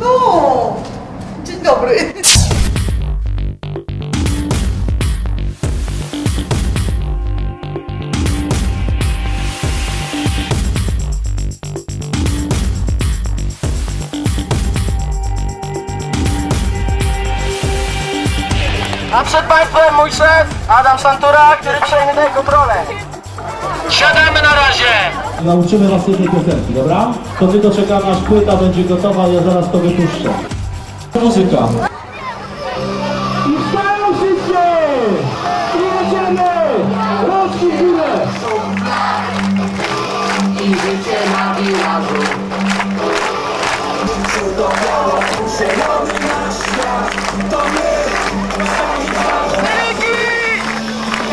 No! Dzień dobry. A przed Państwem mój szef, Adam Santura, który przejmie kontrolę. Siadamy na razie! Nauczymy was jednej piosenki, dobra? To tylko czekamy aż płyta będzie gotowa, ja zaraz to wypuszczę. Muzyka. I wstają wszyscy! I jedziemy! Rączki w górę!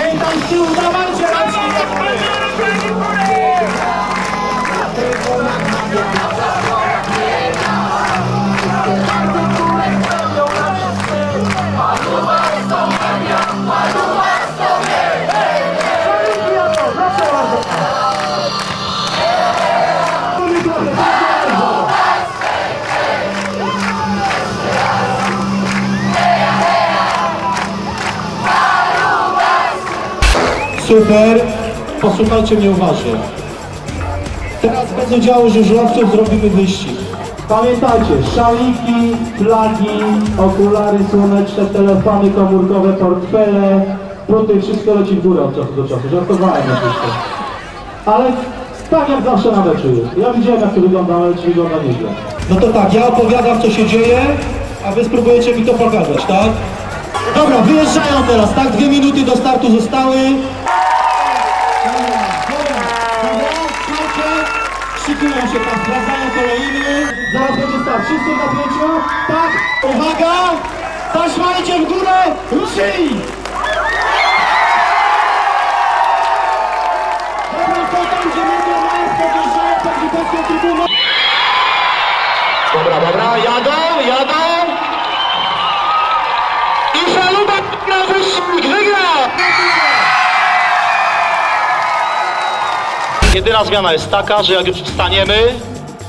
Ej, tam z tyłu, dawajcie rączki do góry! Super. Posłuchajcie mnie uważnie. Teraz będzie działo żużlowców, zrobimy wyścig. Pamiętajcie, szaliki, flagi, okulary słoneczne, telefony komórkowe, portfele, buty, wszystko leci w górę od czasu do czasu. Żartowałem oczywiście. Ale tak jak zawsze na meczu jest. Ja widziałem jak to wygląda, ale czy wygląda nieźle. No to tak, ja opowiadam co się dzieje, a wy spróbujecie mi to pokazać, tak? Dobra, wyjeżdżają teraz, tak? Dwie minuty do startu zostały. Szykują się tam, sprawdzają kolejny. Zaraz będzie start. Wszyscy na pięciu? Tak. Uwaga! Taśma idzie w górę. Ruszyli! Dobra, to tam, gdzie mówią, nas podjeżdżają pod Witebską trybunę. Dobra, dobra, jadą, Jedyna zmiana jest taka, że jak już wstaniemy,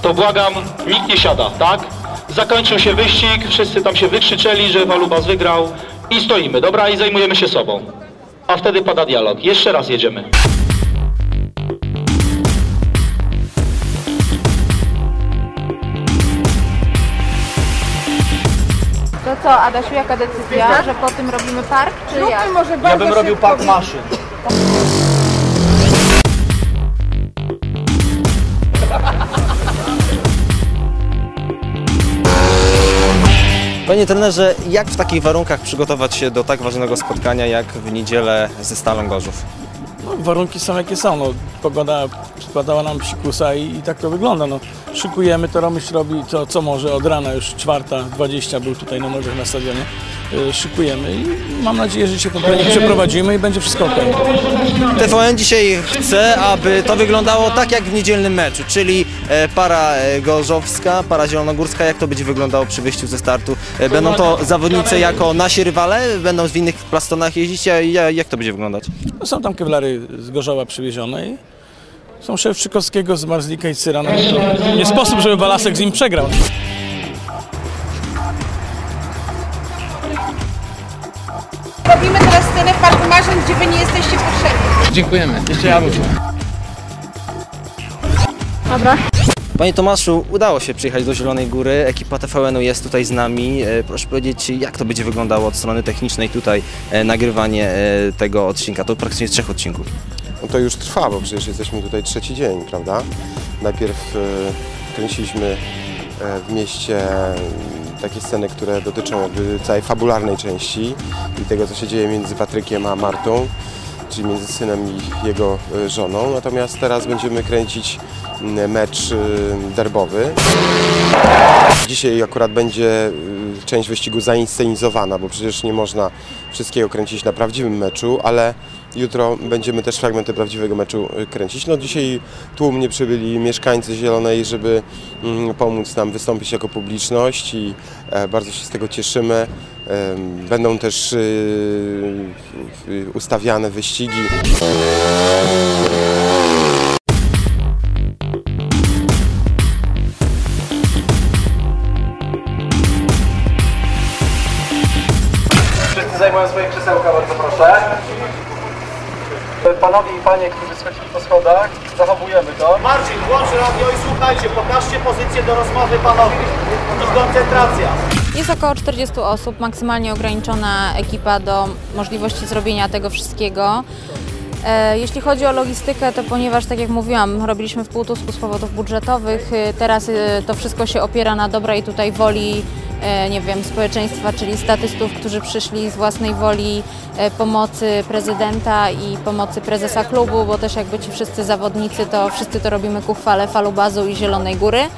to błagam, nikt nie siada, tak? Zakończył się wyścig, wszyscy tam się wykrzyczeli, że Walubas wygrał i stoimy, dobra? I zajmujemy się sobą. A wtedy pada dialog. Jeszcze raz jedziemy. To co, Adasiu, jaka decyzja, że po tym robimy park, czy jak? może Ja bym robił park maszyn. Panie trenerze, jak w takich warunkach przygotować się do tak ważnego spotkania jak w niedzielę ze Stalą Gorzów? No, warunki są jakie są. No, pogoda przykładała nam psikusa i, i tak to wygląda. No, szykujemy, to Romyś robi to, co może od rana, już czwarta, 20 był tutaj na Morzech na stadionie. Y, Szykujemy i mam nadzieję, że się trening przeprowadzimy i będzie wszystko ok. TVN dzisiaj chce, aby to wyglądało tak jak w niedzielnym meczu, czyli e, para e, gorzowska, para zielonogórska. Jak to będzie wyglądało przy wyjściu ze startu? E, Będą to zawodnicy jako nasi rywale? Będą w innych plastonach jeździć? A ja- Jak to będzie wyglądać? No, są tam kewlary z Gorzoła przywiezione i są szef Szykowskiego z Marzlika i Cyrana. To nie sposób, żeby Balasek z nim przegrał. Robimy teraz scenę w Parku Marzeń, gdzie wy nie jesteście potrzebni. Panie Tomaszu, udało się przyjechać do Zielonej Góry. Ekipa TVN-u jest tutaj z nami. E, Proszę powiedzieć, jak to będzie wyglądało od strony technicznej tutaj e, nagrywanie e, tego odcinka? To praktycznie z trzech odcinków. No to już trwa, bo przecież jesteśmy tutaj trzeci dzień, prawda? Najpierw e, kręciliśmy e, w mieście e, takie sceny, które dotyczą jakby całej fabularnej części i tego, co się dzieje między Patrykiem a Martą, czyli między synem i jego e, żoną. Natomiast teraz będziemy kręcić m, mecz derbowy. Dzisiaj akurat będzie część wyścigu zainscenizowana, bo przecież nie można wszystkiego kręcić na prawdziwym meczu, ale Jutro będziemy też fragmenty prawdziwego meczu kręcić. No dzisiaj tłumnie przybyli mieszkańcy Zielonej, żeby mm, pomóc nam wystąpić jako publiczność i e, bardzo się z tego cieszymy. Będą też y, y, ustawiane wyścigi. Wszyscy zajmują swoje krzesełka, bardzo proszę. Panowie i panie, którzy schodzili po schodach, zachowujemy to. Marcin, włącz radio i słuchajcie, pokażcie pozycję do rozmowy panowie. I koncentracja. Jest około 40 osób, maksymalnie ograniczona ekipa do możliwości zrobienia tego wszystkiego. E, Jeśli chodzi o logistykę, to ponieważ, tak jak mówiłam, robiliśmy w półtusku z powodów budżetowych, e, teraz e, to wszystko się opiera na dobrej tutaj woli, e, nie wiem, społeczeństwa, czyli statystów, którzy przyszli z własnej woli e, pomocy prezydenta i pomocy prezesa klubu, bo też jakby ci wszyscy zawodnicy, to wszyscy to robimy ku chwale Falubazu i Zielonej Góry.